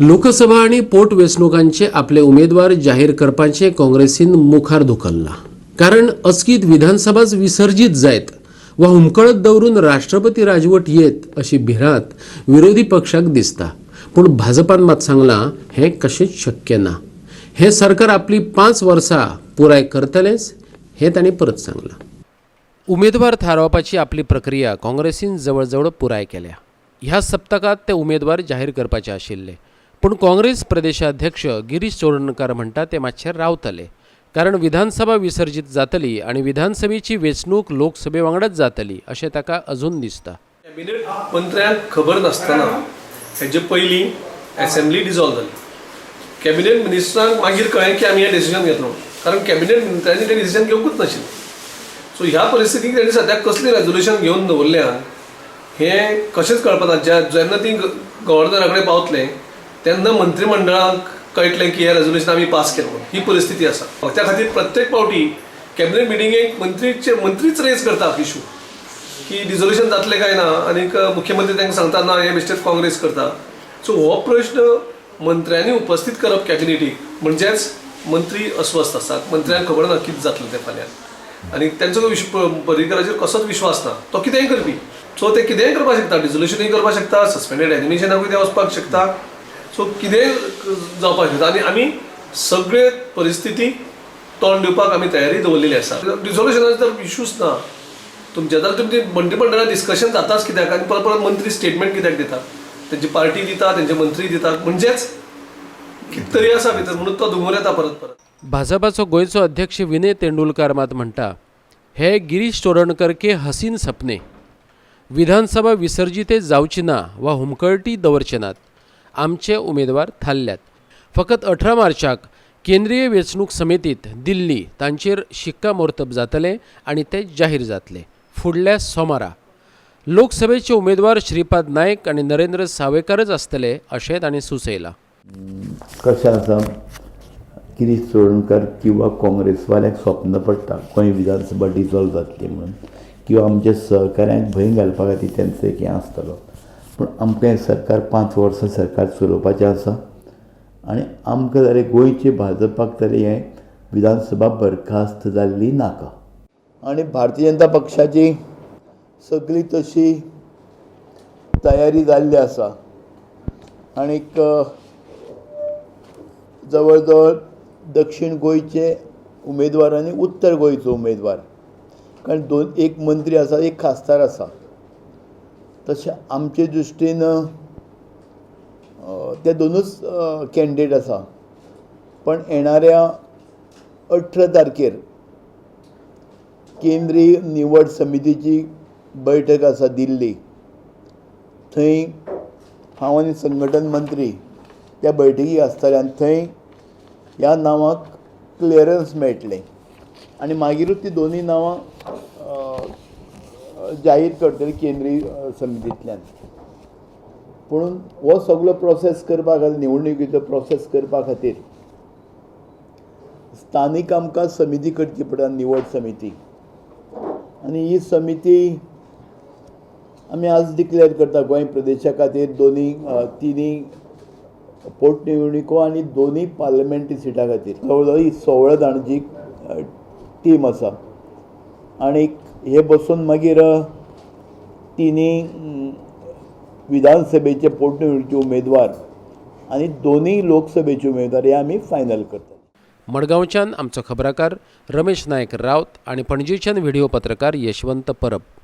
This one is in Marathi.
लोकसभा आणि पोटवेंचणुकांचे आपले उमेदवार जाहीर करपाचे काँग्रेसीन मुखार धुकल्ला. कारण अस्कीत विधानसभाच विसर्जीत जायत वा हुमकळत दवरून राष्ट्रपती राजवट येत अशी भिरांत विरोधी पक्षाक दिसता. पूण भाजपान मात सांगलां हें कशेंच शक्य ना. हें सरकार आपली पांच वर्सां पुराय करतलेच हें तांणी परत सांगलां. उमेदवार थारावपाची आपली प्रक्रिया काँग्रेसीन जवळजवळ पुराय केल्या. ह्या सप्तकात ते उमेदवार जाहीर करपाचे आशिल्ले. पूण काँग्रेस प्रदेशाध्यक्ष गिरीश चोडणकर म्हणटा ते मातशें रावतले. कारण विधानसभा विसर्जीत जातली आनी विधानसभेची वेंचणूक लोकसभे वांगडाच जातली अशें ताका अजून दिसता. कॅबिनेट मंत्र्यांक खबर नासतना हेजे पयलीं असेंब्ली डिझॉल्व जाली कॅबिनेट मिनिस्टरांक मागीर कळ्ळें की आमी हें डिसिजन घेतलो. कारण कॅबिनेट मंत्र्यांनी तें डिसिजन घेवंकूच नाशिल्लें. सो ह्या परिस्थितीक तेणी सद्याक कसलें रेजोल्युशन घेवन दवरल्या हें कशेंच कळपना. ज्या जेन्ना ती गव्हर्नरा कडेन पावतलें तेन्ना मंत्रिमंडळाक कळटलें की हें रेझोल्युशन आमी पास केलें. म्हणून ही परिस्थिती आसा त्या खातीर प्रत्येक फावटी कॅबिनेट मिटिंगेक मंत्रीचे मंत्रीच रेज करता इशू की रिझोल्युशन जातलें काय ना? आनीक मुख्यमंत्री तांकां सांगता ना हे बेश्टेच काँग्रेस करता सो हो प्रश्न मंत्र्यांनी उपस्थित करप कॅबिनेटीक म्हणजेच मंत्री अस्वस्थ आसात मंत्र्यांक खबर ना कितें जातलें तें फाल्यां आनी तांचो विश पर्रीकराचेर कसोच विश्वास ना तो कितेंय करपी? सो ते कितेंय करपाक शकता डिझोल्युशनूय करपाक शकता सस्पेंडेड एनिमेशनाकूय ते वचपाक शकता. सो कितेंय जावपाक शकता आनी आमी सगळे परिस्थिती तोंड दिवपाक आमी तयारी दवरलेली आसा. डिझोल्युशनाचो तर इशूच ना. तुमचे जाल्यार तुमची मंत्रिमंडळात डिस्कशन जाताच कित्याक? आनी परत परत मंत्री स्टेटमेंट कित्याक दितात? तेंची पार्टी दिता तेंचे मंत्री दितात. म्हणजेच कितें तरी आसा भितर म्हणून तो दुमोर येता परत परत. भाजपाचो गोंयचो अध्यक्ष विनय तेंडुलकार मात म्हणटा हे गिरीश चोडणकर के हसीन सपने. विधानसभा विसर्जिते जावची ना वा हुमकळटी दवरचे नात आमचे उमेदवार थारल्यात फकत अठरा मार्चाक केंद्रीय वेंचणूक समितीत दिल्ली तांचेर शिक्कामोर्तब जातले आनी ते जाहीर जातले. फुडल्या सोमारा लोकसभेचे उमेदवार श्रीपाद नायक आनी नरेंद्र सावयकारच आसतले अशें ताणें सुचयलां. कशें आसा गिरीश चोडणकर किंवा काँग्रेसवाल्याक स्वप्न पडटा. खंय विधानसभा डिझॉल्व जातली म्हणून. किंवा आमच्या सहकाऱ्यांक भंय घालपा खातीर तेंचो एक हें आसतलो पूण आमकां हें सरकार पांच वर्सां सरकार चलोवपाचें आसा. आनी आमकां जाल्यार गोंयचे भाजपाक तरी हें विधानसभा बरखास्त जाल्ली नाका. आनी भारतीय जनता पक्षाची सगळी तशी तयारी जाल्ली आसा. आनीक जवळ जवळ दक्षीण गोंयचे उमेदवार आनी उत्तर गोंयचो उमेदवार. कारण दोन एक मंत्री आसा एक खासदार आसा. तशें आमचे दृश्टीन ते दोनूच कॅन्डिडेट आसा पण येणाऱ्या अठरा तारखेर केंद्रीय निवड समितीची बैठक आसा दिल्ली. थंय हांव आनी संघटन मंत्री त्या बैठकीक आसतले आनी थंय ह्या नांवाक क्लियरन्स मेळटलें. आनी मागीरूच ती दोनी नांवां जाहीर करतली केंद्रीय समितींतल्यान. पूण हो सगळो प्रोसेस करपा खातीर निवडणुकीचो प्रोसेस करपा खातीर स्थानीक आमकां समिती करची पडटा निवड समिती. आनी ही समिती आमी आज डिक्लेअर करता गोंय प्रदेशा खातीर दोनी तिनी पोटनिवडणुको आनी दोनी पार्लमेंटरी सिटा खातीर. जवळ जवळ ही सोळा जाणांची टीम आसा. आनीक हे बसून मागीर तिनी विधानसभेचे पोटनिवडणुकीचे उमेदवार आनी दोनूय लोकसभेचे उमेदवार हे आमी फायनल करतात मडगांवच्यान आमचो खबराकार रमेश नायक रावत आनी पणजेच्यान व्हिडिओ पत्रकार यशवंत परब.